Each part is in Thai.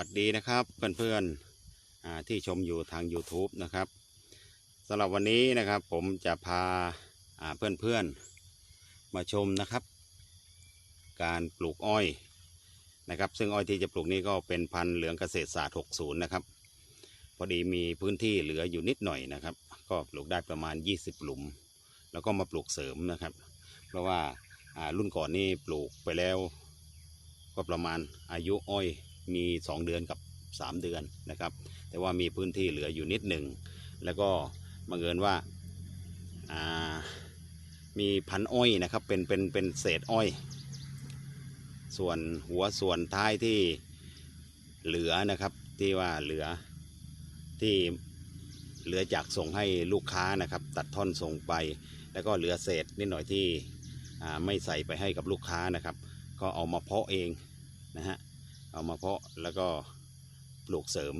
วัสดีนะครับ เพื่อนๆที่ชมอยู่ทาง YouTube นะครับสำหรับวันนี้นะครับผมจะพาเพื่อนๆมาชมนะครับ การปลูกอ้อยนะครับ ซึ่งอ้อยที่จะปลูกนี้ก็เป็นพันธุ์เหลืองเกษตรศาสตร์ 60 นะครับ พอดีมีพื้นที่เหลืออยู่นิดหน่อยนะครับ ก็ปลูกได้ประมาณ 20 หลุม แล้วก็มาปลูกเสริมนะครับ เพราะว่ารุ่นก่อนนี่ปลูกไปแล้ว ก็ประมาณอายุอ้อย มี 2 เดือนกับ 3 เดือนนะครับ แต่ว่ามีพื้นที่เหลืออยู่นิดหนึ่ง แล้วก็บังเอิญว่าามีพันอ้อยนะครับเป็นเป็นเป็นเศษอ้อย ส่วนหัวส่วนท้ายที่เหลือนะครับที่ว่าเหลือที่เหลือจากส่งให้ลูกค้านะครับ ตัดท่อนส่งไป แล้วก็เหลือเศษนิดหน่อยที่ไม่ใส่ไปให้กับลูกค้านะครับ ก็เอามาเพาะเองนะฮะ เอามาเพาะแล้วก็ปลูกเสริม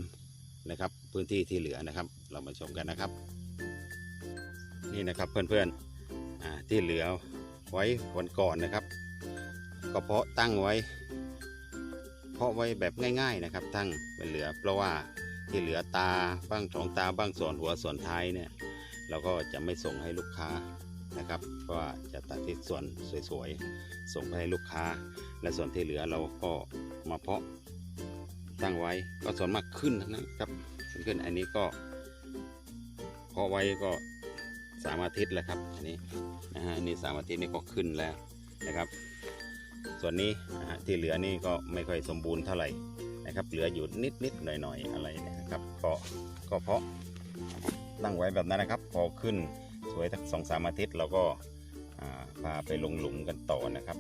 นะครับ พื้นที่ที่เหลือนะครับ เรามาชมกันนะครับ นี่นะครับเพื่อนๆอ่าที่เหลือไว้วันก่อนนะครับ ก็เพาะตั้งไว้ เพาะไว้แบบง่าย ๆนะครับตั้งเป็นเหลือ เพราะว่าที่เหลือตาบ้างสองตาบ้างส่วนหัวส่วนท้ายเนี่ย เราก็จะไม่ส่งให้ลูกค้า นะครับเพราะว่าจะตัดที่ส่วนสวยๆ ส่งไปให้ลูกค้า และส่วนที่เหลือเราก็มาเพาะตั้งไว้ก็ส่วนมากขึ้นทั้งนั้นครับขึ้นอันนี้ก็เพาะไว้ก็สามอาทิตย์แล้วครับอันนี้นะฮะอันนี่สามอาทิตย์นี่ก็ขึ้นแล้วนะครับ ส่วนนี้นะฮะที่เหลือนี่ก็ไม่ค่อยสมบูรณ์เท่าไหร่นะครับ เหลืออยู่นิดนิดๆหน่อยหน่อยๆอะไรเนะครับก็ก็เพาะตั้งไว้แบบนั้นนะครับ พอขึ้น สวยสักสองสามอาทิตย์เราก็พาไปลงหลุมกันต่อนะครับ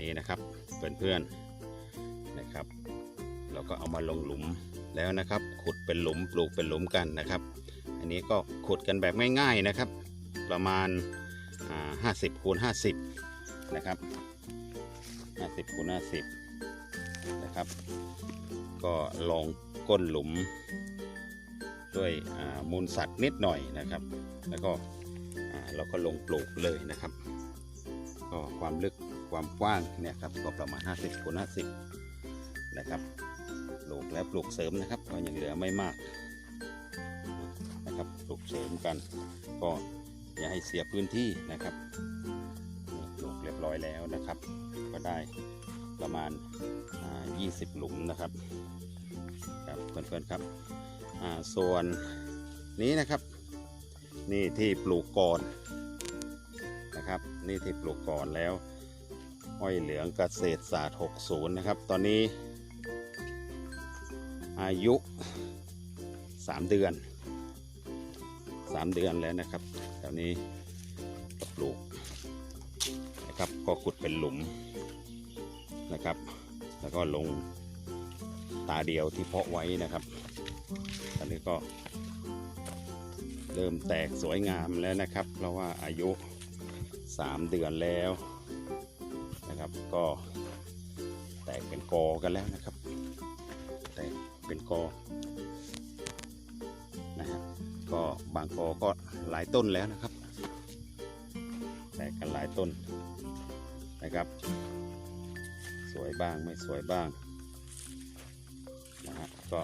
นี่นะครับเพื่อนๆนะครับ เราก็เอามาลงหลุมแล้วนะครับ ขุดเป็นหลุมปลูกเป็นหลุมกันนะครับ อันนี้ก็ขุดกันแบบง่ายๆนะครับ ประมาณห้าสิบคูณห้าสิบนะครับห้าสิบคูณห้าสิบนะครับ ก็ลองก้นหลุม ด้วยมูลสัตว์นิดหน่อยนะครับ แล้วก็เราก็ลงปลูกเลยนะครับก็ความลึกความกว้างเนี่ยครับก็ประมาณ 50คูณ50 นะครับปลูกแล้วปลูกเสริมนะครับก็ยังเหลือไม่มากนะครับปลูกเสริมกัน ก็อย่าให้เสียพื้นที่นะครับปลูกเรียบร้อยแล้วนะครับ ก็ได้ ประมาณ 20 หลุมนะครับครับเพื่อนๆครับส่วนนี้นะครับนี่ที่ปลูกก่อนนะครับ นี่ที่ปลูกก่อนแล้วอ้อยเหลืองเกษตรศาสตร์ 60 นะครับ ตอนนี้อายุ 3 เดือน 3 เดือนแล้วนะครับตอนนี้ปลูกนะครับก็ขุดเป็นหลุม นะครับ แล้วก็ลงตาเดียวที่เพาะไว้นะครับตอนนี้ก็เริ่มแตกสวยงามแล้วนะครับ เพราะว่าอายุ 3 เดือนแล้วนะครับ ก็แตกเป็นกอกันแล้วนะครับ แตกเป็นกอนะฮะก็บางกอก็หลายต้นแล้วนะครับ แตกกันหลายต้นนะครับ สวยบ้างไม่สวยบ้างนะฮะก็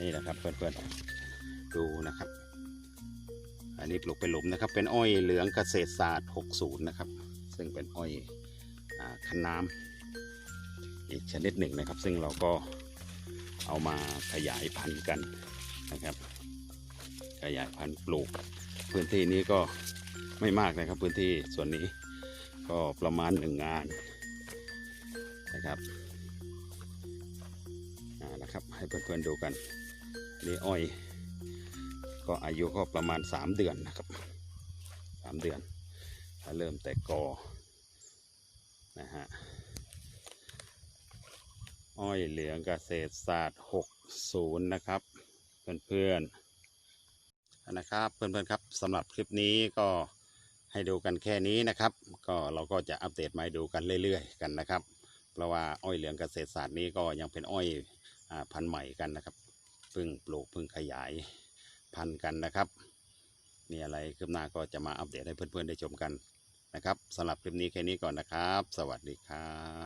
นี่แหละครับเพื่อนๆดูนะครับ อันนี้ปลูกเป็นหลุมนะครับ เป็นอ้อยเหลืองเกษตรศาสตร์ 60 นะครับ ซึ่งเป็นอ้อยอคันน้ำอีกชนิดหนึ่งนะครับ ซึ่งเราก็เอามาขยายพันธุ์กันนะครับ ขยายพันธุ์ปลูก พื้นที่นี้ก็ไม่มากนะครับ พื้นที่ส่วนนี้ก็ประมาณหนึ่งงาน นะครับอ่านะครับให้เพื่อนๆดูกันนี่อ้อย ก็อายุก็ประมาณ 3 เดือนนะครับ 3 เดือนถ้าเริ่มแต่กอนะฮะอ้อยเหลืองเกษตรศาสตร์ 60 นะครับ เพื่อนๆนะครับเพื่อนๆครับสำหรับคลิปนี้ก็ให้ดูกันแค่นี้นะครับ ก็เราก็จะอัปเดตมาให้ดูกันเรื่อยๆกันนะครับ เพราะว่าอ้อยเหลืองเกษตรศาสตร์นี้ก็ยังเป็นอ้อยอพันธุ์ใหม่กันนะครับเพิ่งปลูกเพิ่งขยายพันกันนะครับมีอะไรคืบหน้าก็จะมาอัปเดตให้เพื่อนๆได้ชมกันนะครับสำหรับคลิปนี้แค่นี้ก่อนนะครับ สวัสดีครับ